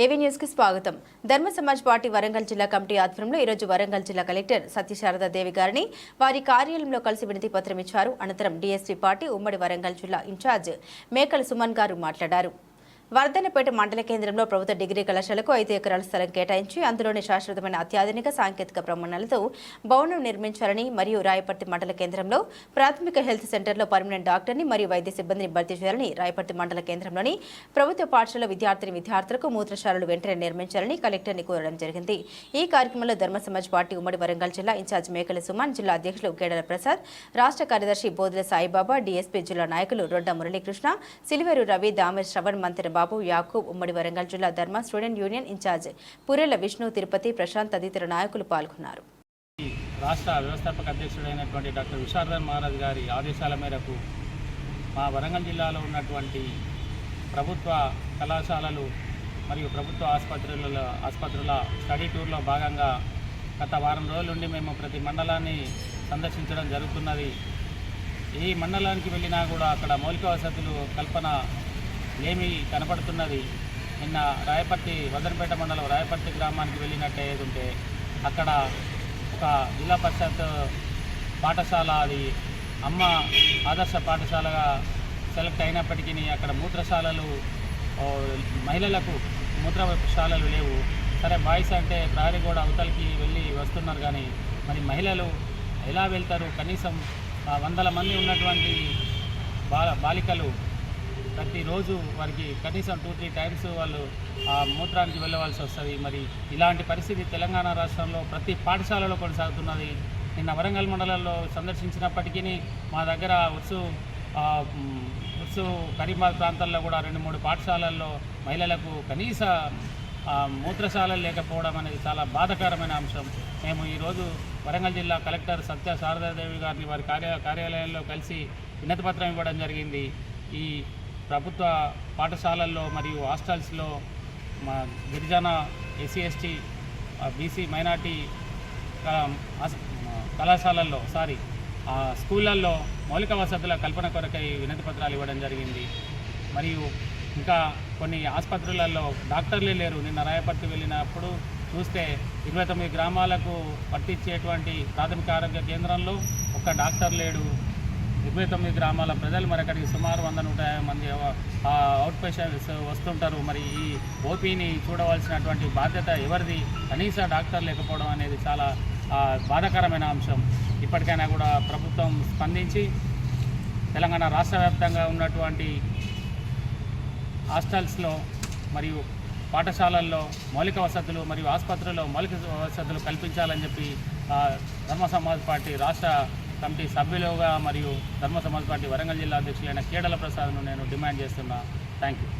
ఏవీ న్యూస్కి స్వాగతం. ధర్మ సమాజ్ పార్టీ వరంగల్ జిల్లా కమిటీ ఆధ్వర్యంలో ఈరోజు వరంగల్ జిల్లా కలెక్టర్ సత్యశారదా దేవి గారిని వారి కార్యాలయంలో కలిసి వినతి పత్రం ఇచ్చారు. అనంతరం డీఎస్పీ పార్టీ ఉమ్మడి వరంగల్ జిల్లా ఇన్ఛార్జ్ మేకల సుమన్ గారు మాట్లాడారు. వర్ధనపేట మండల కేంద్రంలో ప్రభుత్వ డిగ్రీ కళాశాలకు ఐదు ఎకరాల స్థలం కేటాయించి అందులోని శాశ్వతమైన అత్యాధునిక సాంకేతిక ప్రమాణాలతో భవనం నిర్మించాలని మరియు రాయపర్తి మండల కేంద్రంలో ప్రాథమిక హెల్త్ సెంటర్లో పర్మనెంట్ డాక్టర్ని మరియు వైద్య సిబ్బందిని భర్తీ చేయాలని రాయపర్తి మండల కేంద్రంలోని ప్రభుత్వ పాఠశాల విద్యార్థిని విద్యార్థులకు మూత్రశాలలు వెంటనే నిర్మించాలని కలెక్టర్ని కోరడం జరిగింది. ఈ కార్యక్రమంలో ధర్మ సమాజ్ పార్టీ ఉమ్మడి వరంగల్ జిల్లా ఇన్ఛార్జ్ మేకల సుమన్ జిల్లా అధ్యక్షులు కేడల ప్రసాద్ రాష్ట్ర కార్యదర్శి బోధుల సాయిబాబా డీఎస్పీ జిల్లా నాయకులు రొడ్డ మురళీకృష్ణ సిలివేరు రవి దామేర్ శ్రవణ్ మంత్రి బాబు యాకూబ్ ఉమ్మడి వరంగల్ జిల్లా Dharma student union in charge Purela Vishnu Tirupati Prashanth తదితర నాయకులు పాల్గొన్నారు. రాష్ట్ర వ్యవస్థాపక అధ్యక్షుడైనటువంటి డాక్టర్ విశారదన్ మహారాజ్ గారి ఆదేశాల మేరకు మా వరంగల్ జిల్లాలో ఉన్నటువంటి ప్రభుత్వ కళాశాలలు మరియు ప్రభుత్వ ఆసుపత్రుల ఆసుపత్రుల స్టడీ టూర్లో భాగంగా గత వారం రోజుల నుండి మేము ప్రతి మండలాన్ని సందర్శించడం జరుగుతున్నది. ఏ మండలానికి వెళ్ళినా కూడా అక్కడ మౌలిక వసతులు కల్పన ఏమి కనపడుతున్నది. నిన్న రాయపర్తి వదనపేట మండలం రాయపర్తి గ్రామానికి వెళ్ళినట్టే ఉంటే అక్కడ ఒక జిల్లా పరిషత్ పాఠశాల అది అమ్మ ఆదర్శ పాఠశాలగా సెలెక్ట్ అయినప్పటికీ అక్కడ మూత్రశాలలు మహిళలకు మూత్రశాలలు లేవు. సరే బాయ్స్ అంటే ప్రహరీ కూడా అవతలకి వెళ్ళి వస్తున్నారు కానీ మరి మహిళలు ఎలా వెళ్తారు? కనీసం వందల మంది ఉన్నటువంటి బాల బాలికలు ప్రతిరోజు వారికి కనీసం టూ త్రీ టైమ్స్ వాళ్ళు ఆ మూత్రానికి వెళ్ళవలసి వస్తుంది. మరి ఇలాంటి పరిస్థితి తెలంగాణ రాష్ట్రంలో ప్రతి పాఠశాలలో కొనసాగుతున్నది. నిన్న వరంగల్ మండలంలో సందర్శించినప్పటికీ మా దగ్గర ఉత్సు ఉత్సు కరీంబాద్ ప్రాంతాల్లో కూడా రెండు మూడు పాఠశాలల్లో మహిళలకు కనీస మూత్రశాలలు లేకపోవడం అనేది చాలా బాధాకరమైన అంశం. మేము ఈరోజు వరంగల్ జిల్లా కలెక్టర్ సత్య శారదాదేవి గారిని వారి కార్య కార్యాలయంలో కలిసి వినతిపత్రం ఇవ్వడం జరిగింది. ఈ ప్రభుత్వ పాఠశాలల్లో మరియు హాస్టల్స్లో మా గిరిజన ఎస్సీ ఎస్టీ బీసీ మైనార్టీ కళాశాలల్లో సారీ ఆ స్కూళ్ళల్లో మౌలిక వసతుల కల్పన కొరకై వినతి పత్రాలు ఇవ్వడం జరిగింది. మరియు ఇంకా కొన్ని ఆసుపత్రులలో డాక్టర్లే లేరు. నిన్న రాయపర్తి వెళ్ళినప్పుడు చూస్తే ఇరవై తొమ్మిది గ్రామాలకు పట్టించేటువంటి ప్రాథమిక ఆరోగ్య కేంద్రంలో ఒక్క డాక్టర్ లేడు. ఇరవై తొమ్మిది గ్రామాల ప్రజలు మరి అక్కడికి సుమారు వంద నూట యాభై మంది అవుట్ పేషెంట్స్ వస్తుంటారు. మరి ఈ ఓపీని చూడవలసినటువంటి బాధ్యత ఎవరిది? కనీస డాక్టర్ లేకపోవడం అనేది చాలా బాధాకరమైన అంశం. ఇప్పటికైనా కూడా ప్రభుత్వం స్పందించి తెలంగాణ రాష్ట్ర వ్యాప్తంగా ఉన్నటువంటి హాస్టల్స్లో మరియు పాఠశాలల్లో మౌలిక వసతులు మరియు ఆసుపత్రుల్లో మౌలిక వసతులు కల్పించాలని చెప్పి ధర్మ సమాజ్ పార్టీ రాష్ట్ర కమిటీ సభ్యులుగా మరియు ధర్మ సమాజ్ పార్టీ వరంగల్ జిల్లా అధ్యక్షులైన కేడల ప్రసాద్ను నేను డిమాండ్ చేస్తున్నా. Thank you